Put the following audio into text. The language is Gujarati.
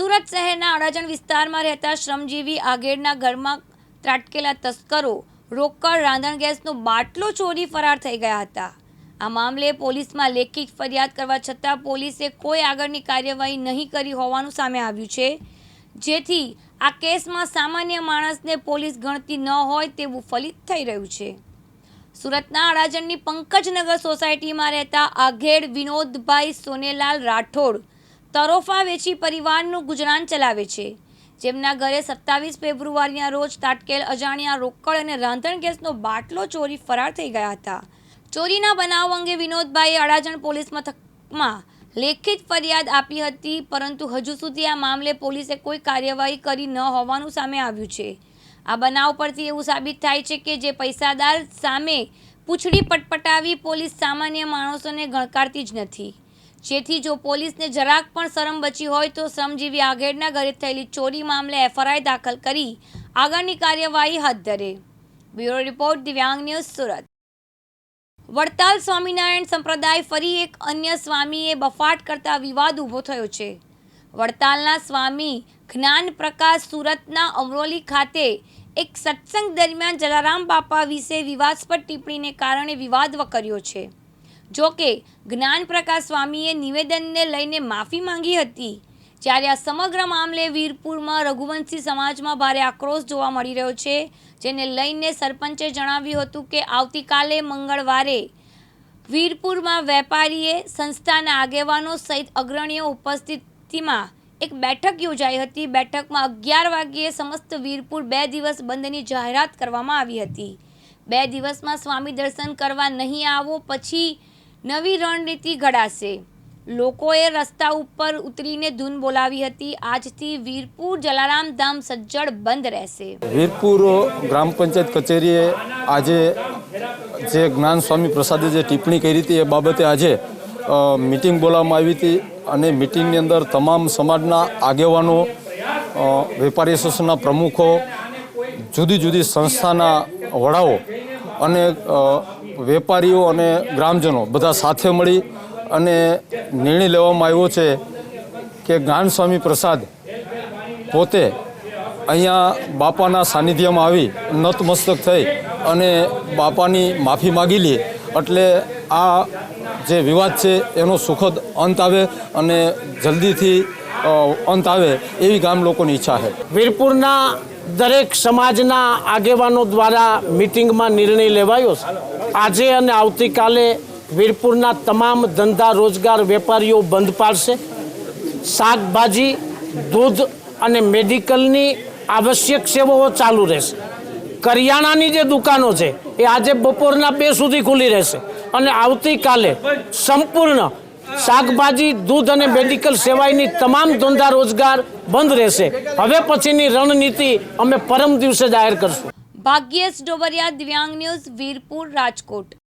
સુરત શહેરના અડાજણ વિસ્તારમાં રહેતા શ્રમજીવી આગેડના ઘરમાં ત્રાટકેલા તસ્કરો રોકડ રાંધણ ગેસનો બાટલો ચોરી ફરાર થઈ ગયા હતા. આ મામલે પોલીસમાં લેખિત ફરિયાદ કરવા છતાં પોલીસે કોઈ આગળની કાર્યવાહી નહીં કરી હોવાનું સામે આવ્યું છે. જેથી આ કેસમાં સામાન્ય માણસને પોલીસ ગણતી ન હોય તેવું ફલિત થઈ રહ્યું છે. સુરતના અડાજણની પંકજનગર સોસાયટીમાં રહેતા આઘેડ વિનોદભાઈ સોનેલાલ રાઠોડ તરોફા વેચી પરિવારનું ગુજરાન ચલાવે છે. જેમના ઘરે સત્તાવીસ ફેબ્રુઆરીના રોજ તાટકેલ, અજાણ્યા, રોકડ અને રાંધણ ગેસનો બાટલો ચોરી ફરાર થઈ ગયા હતા. ચોરીના બનાવ અંગે વિનોદભાઈએ અડાજણ પોલીસ મથકમાં લેખિત ફરિયાદ આપી હતી, પરંતુ હજુ સુધી આ મામલે પોલીસે કોઈ કાર્યવાહી કરી ન હોવાનું સામે આવ્યું છે. આ બનાવ પરથી એવું સાબિત થાય છે કે જે પૈસાદાર સામે પૂંછડી પટપટાવી પોલીસ સામાન્ય માણસોને ગણકારતી જ નથી. જેથી જો પોલીસને જરાક પણ શરમ બચી હોય તો શ્રમજીવી આગેડના ઘરે થયેલી ચોરી મામલે એફઆરઆઈ દાખલ કરી આગળની કાર્યવાહી હાથ ધરે. Bureau report Divyang news Surat. Vadtal Swaminarayan સંપ્રદાય ફરી એક અન્ય સ્વામીએ બફાટ કરતા વિવાદ ઊભો થયો છે. વડતાલના સ્વામી જ્ઞાન પ્રકાશ સુરતના અમરોલી ખાતે એક સત્સંગ દરમિયાન જલારામ બાપા વિશે વિવાદસ્પદ ટિપ્પણીને કારણે વિવાદ વકર્યો છે. જો કે જ્ઞાન પ્રકાશ સ્વામીએ નિવેદનને લઈને માફી માંગી હતી, જ્યારે આ સમગ્ર મામલે વીરપુરમાં રઘુવંશી સમાજમાં ભારે આક્રોશ જોવા મળી રહ્યો છે, જેને લઈને સરપંચે જણાવ્યું હતું કે આવતીકાલે મંગળવારે વીરપુરમાં વેપારીએ સંસ્થાના આગેવાનો સહિત અગ્રણીઓ ઉપસ્થિતિમાં એક બેઠક યોજાઈ હતી. બેઠકમાં અગિયાર વાગ્યે સમસ્ત વીરપુર બે દિવસ બંધની જાહેરાત કરવામાં આવી હતી. બે દિવસમાં સ્વામી દર્શન કરવા નહીં આવો, પછી નવી રણનીતિ ઘડાશે. લોકોએ રસ્તા ઉપર ઉતરીને ધૂન બોલાવી હતી. આજથી વીરપુર જલારામ ધામ સજ્જડ બંધ રહેશે. વીરપુર ગ્રામ પંચાયત કચેરીએ આજે જે જ્ઞાન સ્વામી પ્રસાદે જે ટિપ્પણી કરી હતી એ બાબતે આજે મિટિંગ બોલાવવામાં આવી હતી અને મિટિંગની અંદર તમામ સમાજના આગેવાનો વેપારી એસોસિએશનના પ્રમુખો, જુદી જુદી સંસ્થાના વડાઓ અને વેપારીઓ અને ગ્રામજનો બધા સાથે મળી અને નિર્ણય લેવામાં આવ્યો છે કે જ્ઞાન પ્રસાદ પોતે અહીંયા બાપાના સાનિધ્યમાં આવી નતમસ્તક થઈ અને બાપાની માફી માગી લે એટલે આ જે વિવાદ છે એનો સુખદ અંત આવે અને જલ્દીથી અંત આવે એવી ગામ લોકોની ઈચ્છા છે. વીરપુરના દરેક સમાજના આગેવાનો દ્વારા મિટિંગમાં નિર્ણય લેવાયો છે. આજે અને આવતીકાલે વીરપુરના તમામ ધંધા રોજગાર વેપારીઓ બંધ પાડશે. શાકભાજી, દૂધ અને મેડિકલની આવશ્યક સેવાઓ ચાલુ રહેશે. કરિયાણાની જે દુકાનો છે, એ આજે બપોરના બે સુધી ખુલ્લી રહેશે. અને આવતીકાલે સંપૂર્ણ શાકભાજી, દૂધ અને મેડિકલ સેવાઈની તમામ ધંધા રોજગાર બંધ રહેશે. હવે પછીની રણનીતિ અમે પરમ દિવસે જાહેર કરશું. ભાગ્યેશ ડોબરિયા, દિવ્યાંગ ન્યૂઝ, વીરપુર, રાજકોટ.